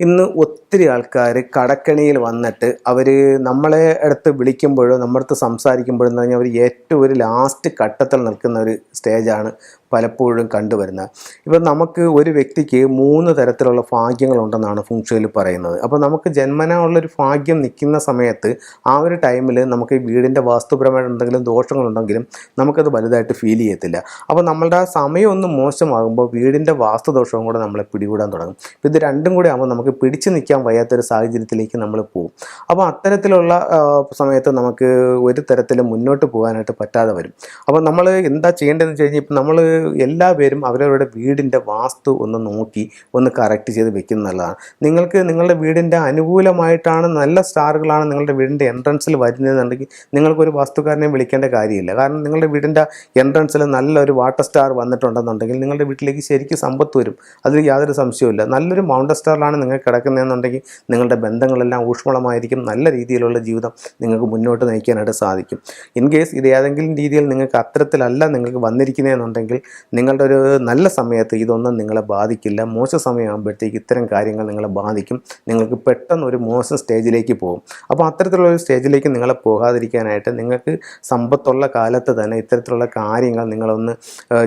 ഇന്ന് ഒത്തിരി ആൾക്കാർ കടക്കണിയിൽ വന്നിട്ട് അവർ നമ്മളെ അടുത്ത് വിളിക്കുമ്പോഴോ നമ്മുടെ അടുത്ത് സംസാരിക്കുമ്പോഴോ എന്ന് പറഞ്ഞാൽ അവർ ഏറ്റവും ഒരു ലാസ്റ്റ് ഘട്ടത്തിൽ നിൽക്കുന്ന ഒരു സ്റ്റേജാണ് പലപ്പോഴും കണ്ടുവരുന്നത്. ഇപ്പം നമുക്ക് ഒരു വ്യക്തിക്ക് മൂന്ന് തരത്തിലുള്ള ഭാഗ്യങ്ങളുണ്ടെന്നാണ് ഫുങ്ഷയിൽ പറയുന്നത്. അപ്പോൾ നമുക്ക് ജന്മനാ ഉള്ളൊരു ഭാഗ്യം നിൽക്കുന്ന സമയത്ത് ആ ഒരു ടൈമിൽ നമുക്ക് ഈ വീടിന്റെ വാസ്തുപരമായിട്ട് എന്തെങ്കിലും ദോഷങ്ങളുണ്ടെങ്കിലും നമുക്കത് വലുതായിട്ട് ഫീൽ ചെയ്യത്തില്ല. അപ്പോൾ നമ്മളുടെ സമയം ഒന്ന് മോശമാകുമ്പോൾ വീടിന്റെ വാസ്തുദോഷവും കൂടെ നമ്മളെ പിടികൂടാൻ തുടങ്ങും. ഇത് രണ്ടും കൂടി ആകുമ്പോൾ നമുക്ക് പിടിച്ചു നിൽക്കാൻ വയ്യാത്തൊരു സാഹചര്യത്തിലേക്ക് നമ്മൾ പോകും. അപ്പോൾ അത്തരത്തിലുള്ള സമയത്ത് നമുക്ക് ഒരു തരത്തിലും മുന്നോട്ട് പോകാനായിട്ട് പറ്റാതെ വരും. അപ്പോൾ നമ്മൾ എന്താ ചെയ്യേണ്ടതെന്ന് വെച്ച് കഴിഞ്ഞാൽ ഇപ്പം നമ്മൾ എല്ലാവരും അവരവരുടെ വീടിന്റെ വാസ്തു ഒന്ന് നോക്കി ഒന്ന് കറക്റ്റ് ചെയ്ത് വെക്കുന്ന നല്ലതാണ്. നിങ്ങൾക്ക് നിങ്ങളുടെ വീടിന്റെ അനുകൂലമായിട്ടാണ് നല്ല സ്റ്റാറുകളാണ് നിങ്ങളുടെ വീടിന്റെ എൻട്രൻസിൽ വരുന്നതെന്നുണ്ടെങ്കിൽ നിങ്ങൾക്കൊരു വാസ്തുക്കാരനെ വിളിക്കേണ്ട കാര്യമില്ല. കാരണം നിങ്ങളുടെ വീടിന്റെ എൻട്രൻസിൽ നല്ലൊരു വാട്ടർ സ്റ്റാർ വന്നിട്ടുണ്ടെന്നുണ്ടെങ്കിൽ നിങ്ങളുടെ വീട്ടിലേക്ക് ശരിക്കും സമ്പത്ത് വരും. അതിൽ യാതൊരു സംശയവുമില്ല. നല്ലൊരു മൗണ്ടർ സ്റ്റാറിലാണ് നിങ്ങൾ കിടക്കുന്നതെന്നുണ്ടെങ്കിൽ നിങ്ങളുടെ ബന്ധങ്ങളെല്ലാം ഊഷ്മളമായിരിക്കും. നല്ല രീതിയിലുള്ള ജീവിതം നിങ്ങൾക്ക് മുന്നോട്ട് നയിക്കാനായിട്ട് സാധിക്കും. ഇൻ കേസ് ഇത് ഏതെങ്കിലും രീതിയിൽ നിങ്ങൾക്ക് അത്തരത്തിലല്ല നിങ്ങൾക്ക് വന്നിരിക്കുന്നതെന്നുണ്ടെങ്കിൽ നിങ്ങളുടെ ഒരു നല്ല സമയത്ത് ഇതൊന്നും നിങ്ങളെ ബാധിക്കില്ല. മോശം സമയമാകുമ്പോഴത്തേക്ക് ഇത്തരം കാര്യങ്ങൾ നിങ്ങളെ ബാധിക്കും. നിങ്ങൾക്ക് പെട്ടെന്ന് ഒരു മോശം സ്റ്റേജിലേക്ക് പോകും. അപ്പോൾ അത്തരത്തിലുള്ള ഒരു സ്റ്റേജിലേക്ക് നിങ്ങളെ പോകാതിരിക്കാനായിട്ട് നിങ്ങൾക്ക് സമ്പത്തുള്ള കാലത്ത് തന്നെ ഇത്തരത്തിലുള്ള കാര്യങ്ങൾ നിങ്ങളൊന്ന്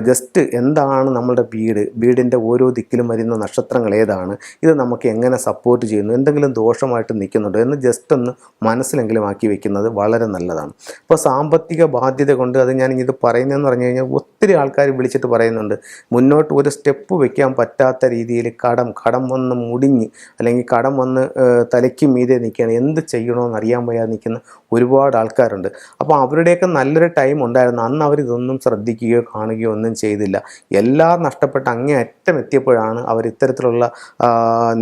ജസ്റ്റ് എന്താണ് നമ്മളുടെ വീട്? വീടിന്റെ ഓരോ ദിക്കിലും വരുന്ന നക്ഷത്രങ്ങൾ ഏതാണ്? ഇത് നമുക്ക് എങ്ങനെ സപ്പോർട്ട് ചെയ്യുന്നു എന്തെങ്കിലും ദോഷമായിട്ട് നിൽക്കുന്നുണ്ടോ എന്ന് ജസ്റ്റ് ഒന്ന് മനസ്സിലെങ്കിലും ആക്കി വെക്കുന്നത് വളരെ നല്ലതാണ്. അപ്പോൾ സാമ്പത്തിക ബാധ്യത കൊണ്ട് അത് ഞാൻ ഇത് പറയുന്നതെന്ന് പറഞ്ഞു കഴിഞ്ഞാൽ ഒത്തിരി ആൾക്കാർ വിളിച്ചിട്ട് പറയുന്നുണ്ട് മുന്നോട്ട് ഒരു സ്റ്റെപ്പ് വെക്കാൻ പറ്റാത്ത രീതിയിൽ കടം കടം വന്ന് മുടിഞ്ഞ് അല്ലെങ്കിൽ കടം വന്ന് തലയ്ക്ക് മീതെ നിൽക്കുകയാണ് എന്ത് ചെയ്യണമെന്ന് അറിയാൻ വയ്യാതെ നിൽക്കുന്ന ഒരുപാട് ആൾക്കാരുണ്ട്. അപ്പോൾ അവരുടെയൊക്കെ നല്ലൊരു ടൈം ഉണ്ടായിരുന്നു അന്ന് അവർ ഇതൊന്നും ശ്രദ്ധിക്കുകയോ കാണുകയോ ഒന്നും ചെയ്തില്ല. എല്ലാം നഷ്ടപ്പെട്ട് അങ്ങേ അറ്റം എത്തിയപ്പോഴാണ് അവർ ഇത്തരത്തിലുള്ള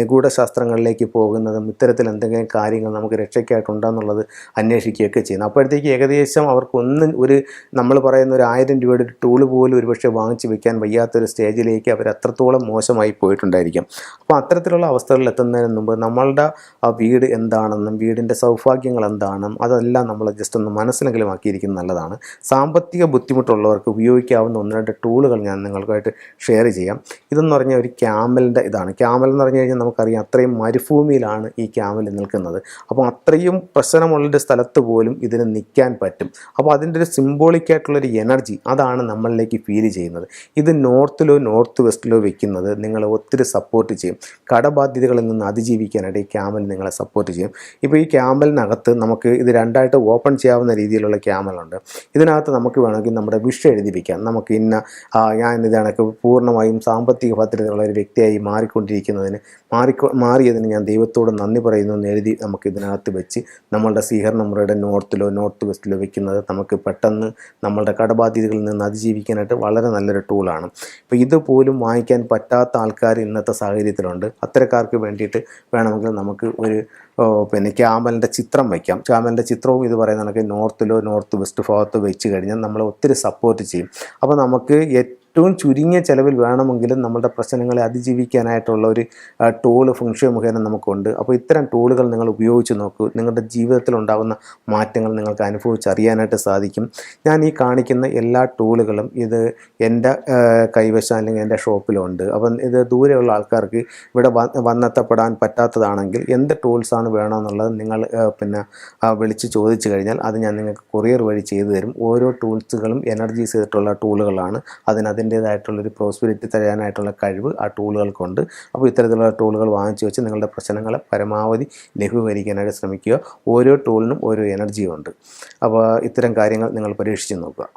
നിഗൂഢ ശാസ്ത്രങ്ങളിലേക്ക് പോകുന്നതും ഇത്തരത്തിൽ എന്തെങ്കിലും കാര്യങ്ങൾ നമുക്ക് രക്ഷയ്ക്കായിട്ടുണ്ടെന്നുള്ളത് അന്വേഷിക്കുകയൊക്കെ ചെയ്യുന്നു. അപ്പോഴത്തേക്ക് ഏകദേശം അവർക്കൊന്നും ഒരു നമ്മൾ പറയുന്ന ഒരു ആയിരം രൂപയുടെ ഒരു ടൂൾ പോലും ഒരുപക്ഷെ വാങ്ങിച്ച് വെക്കാൻ വയ്യാത്തൊരു സ്റ്റേജിലേക്ക് അവർ അത്രത്തോളം മോശമായി പോയിട്ടുണ്ടായിരിക്കും. അപ്പോൾ അത്തരത്തിലുള്ള അവസ്ഥകളിൽ എത്തുന്നതിന് മുമ്പ് നമ്മളുടെ ആ വീട് എന്താണെന്നും വീടിന്റെ സൗഭാഗ്യങ്ങൾ എന്താണെന്നും അതെല്ലാം നമ്മൾ ജസ്റ്റ് ഒന്ന് മനസ്സിലെങ്കിലും ആക്കിയിരിക്കുന്നത് നല്ലതാണ്. സാമ്പത്തിക ബുദ്ധിമുട്ടുള്ളവർക്ക് ഉപയോഗിക്കാവുന്ന ഒന്ന് രണ്ട് ടൂളുകൾ ഞാൻ നിങ്ങൾക്കായിട്ട് ഷെയർ ചെയ്യാം. ഇതെന്ന് പറഞ്ഞാൽ ഒരു ക്യാമലിന്റെ ഇതാണ്. ക്യാമൽ എന്ന് പറഞ്ഞു കഴിഞ്ഞാൽ നമുക്കറിയാം അത്രയും മരുഭൂമിയിലാണ് ഈ ക്യാമ്പിൽ നിൽക്കുന്നത്. അപ്പോൾ അത്രയും പ്രശ്നമുള്ളൊരു സ്ഥലത്ത് പോലും ഇതിന് നിൽക്കാൻ പറ്റും. അപ്പോൾ അതിന്റെ ഒരു സിംബോളിക് ആയിട്ടുള്ളൊരു എനർജി അതാണ് നമ്മളിലേക്ക് ഫീൽ ചെയ്യുന്നത്. ഇത് നോർത്തിലോ നോർത്ത് വെസ്റ്റിലോ വെക്കുന്നത് നിങ്ങളെ ഒത്തിരി സപ്പോർട്ട് ചെയ്യും. കടബാധ്യതകളിൽ നിന്ന് അതിജീവിക്കാനായിട്ട് ഈ ക്യാമൽ നിങ്ങളെ സപ്പോർട്ട് ചെയ്യും. ഇപ്പോൾ ഈ ക്യാമ്പലിനകത്ത് നമുക്ക് ഇത് രണ്ടായിട്ട് ഓപ്പൺ ചെയ്യാവുന്ന രീതിയിലുള്ള ക്യാമലുണ്ട് ഇതിനകത്ത് നമുക്ക് വേണമെങ്കിൽ നമ്മുടെ വിഷ എഴുതി വയ്ക്കാം നമുക്ക് ഇന്ന ഞാൻ ഇത് കണക്ക് പൂർണമായും സാമ്പത്തിക ഭദ്രതയുള്ള ഒരു വ്യക്തിയായി മാറിക്കൊണ്ടിരിക്കുന്നതിന് മാറിക്കൊ മാറിയതിന് ഞാൻ ദൈവത്തോട് നന്ദി പറയുന്നു എന്ന് എഴുതി നമുക്ക് ഇതിനകത്ത് വെച്ച് നമ്മളുടെ സ്വീകരണ മുറയുടെ നോർത്തിലോ നോർത്ത് വെസ്റ്റിലോ വെക്കുന്നത് നമുക്ക് പെട്ടെന്ന് നമ്മളുടെ കടബാധ്യതകളിൽ നിന്ന് അതിജീവിക്കാനായിട്ട് വളരെ നല്ലൊരു ടൂളാണ് ഇപ്പോൾ ഇതുപോലും വാങ്ങിക്കാൻ പറ്റാത്ത ആൾക്കാർ ഇന്നത്തെ സാഹചര്യത്തിലുണ്ട്. അത്തരക്കാർക്ക് വേണ്ടിയിട്ട് വേണമെങ്കിൽ നമുക്ക് ഒരു പിന്നെ ക്യാമലിന്റെ ചിത്രം വയ്ക്കാം ക്യാമലിന്റെ ചിത്രവും ഇത് പറയുന്ന കണക്ക് നോർത്തിലോ നോർത്ത് വെസ്റ്റ് ഭാഗത്തോ വെച്ച് കഴിഞ്ഞാൽ നമ്മൾ ഒത്തിരി സപ്പോർട്ട് ചെയ്യും. അപ്പോൾ നമുക്ക് ചുരുങ്ങിയ ചിലവിൽ വേണമെങ്കിലും നമ്മുടെ പ്രശ്നങ്ങളെ അതിജീവിക്കാനായിട്ടുള്ള ഒരു ടൂൾ ഫംഗ്ഷൻ മുഖേന നമുക്കുണ്ട്. അപ്പോൾ ഇത്തരം ടൂളുകൾ നിങ്ങൾ ഉപയോഗിച്ച് നോക്കൂ. നിങ്ങളുടെ ജീവിതത്തിൽ ഉണ്ടാകുന്ന മാറ്റങ്ങൾ നിങ്ങൾക്ക് അനുഭവിച്ചറിയാനായിട്ട് സാധിക്കും. ഞാൻ ഈ കാണിക്കുന്ന എല്ലാ ടൂളുകളും ഇത് എന്റെ കൈവശം അല്ലെങ്കിൽ എന്റെ ഷോപ്പിലുണ്ട്. അപ്പം ഇത് ദൂരെയുള്ള ആൾക്കാർക്ക് ഇവിടെ വന്നെത്തപ്പെടാൻ പറ്റാത്തതാണെങ്കിൽ എന്ത് ടൂൾസാണ് വേണമെന്നുള്ളത് നിങ്ങൾ പിന്നെ വിളിച്ച് ചോദിച്ചു കഴിഞ്ഞാൽ അത് ഞാൻ നിങ്ങൾക്ക് കൊറിയർ വഴി ചെയ്തു തരും. ഓരോ ടൂൾസുകളും എനർജീസ് ചെയ്തിട്ടുള്ള ടൂളുകളാണ് അതിന് അതിന്റേതായിട്ടുള്ളൊരു പ്രോസ്പിരിറ്റി തരാനായിട്ടുള്ള കഴിവ് ആ ടൂളുകൾക്കുണ്ട് അപ്പോൾ ഇത്തരത്തിലുള്ള ടൂളുകൾ വാങ്ങിച്ചു വെച്ച് നിങ്ങളുടെ പ്രശ്നങ്ങളെ പരമാവധി ലഘൂകരിക്കാനായിട്ട് ശ്രമിക്കുക. ഓരോ ടൂളിനും ഓരോ എനർജിയുണ്ട് അപ്പോൾ ഇത്തരം കാര്യങ്ങൾ നിങ്ങൾ പരീക്ഷിച്ച് നോക്കുക.